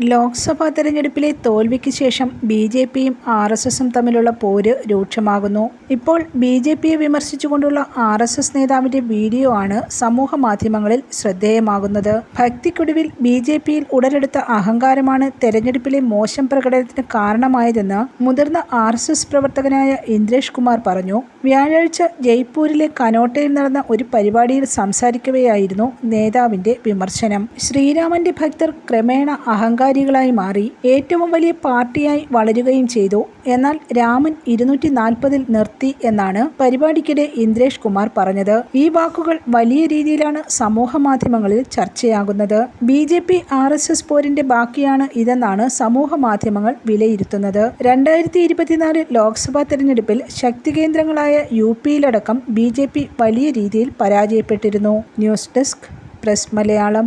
ലോക്സഭാ തെരഞ്ഞെടുപ്പിലെ തോൽവിക്ക് ശേഷം ബി ജെ പിയും ആർ എസ് എസും തമ്മിലുള്ള പോര് രൂക്ഷമാകുന്നു. ഇപ്പോൾ ബി ജെ പിയെ വിമർശിച്ചുകൊണ്ടുള്ള ആർ എസ് എസ് നേതാവിന്റെ വീഡിയോ ആണ് സമൂഹ മാധ്യമങ്ങളിൽ ശ്രദ്ധേയമാകുന്നത്. ഭക്തിക്കൊടുവിൽ ബി ജെ പിയിൽ ഉടലെടുത്ത അഹങ്കാരമാണ് തെരഞ്ഞെടുപ്പിലെ മോശം പ്രകടനത്തിന് കാരണമായതെന്ന് മുതിർന്ന ആർ എസ് എസ് പ്രവർത്തകനായ ഇന്ദ്രേഷ് കുമാർ പറഞ്ഞു. വ്യാഴാഴ്ച ജയ്പൂരിലെ കനോട്ടയിൽ നടന്ന ഒരു പരിപാടിയിൽ സംസാരിക്കവെയായിരുന്നു നേതാവിന്റെ വിമർശനം. ശ്രീരാമന്റെ ഭക്തർ ക്രമേണ അഹങ്കാരികളായി മാറി ഏറ്റവും വലിയ പാർട്ടിയായി വളരുകയും ചെയ്തു. എന്നാൽ രാമൻ ഇരുന്നൂറ്റി നാൽപ്പതിൽ നിർത്തി എന്നാണ് പരിപാടിക്കിടെ ഇന്ദ്രേഷ് കുമാർ പറഞ്ഞത്. ഈ വാക്കുകൾ വലിയ രീതിയിലാണ് സമൂഹ മാധ്യമങ്ങളിൽ ചർച്ചയാകുന്നത്. B J P R S S പോരിന്റെ ബാക്കിയാണ് ഇതെന്നാണ് സമൂഹ മാധ്യമങ്ങൾ വിലയിരുത്തുന്നത്. രണ്ടായിരത്തി ഇരുപത്തിനാല് ലോക്സഭാ തെരഞ്ഞെടുപ്പിൽ ശക്തി കേന്ദ്രങ്ങളായ യു പിയിലടക്കം ബി ജെ പി വലിയ രീതിയിൽ പരാജയപ്പെട്ടിരുന്നു. News desk press Malayalam.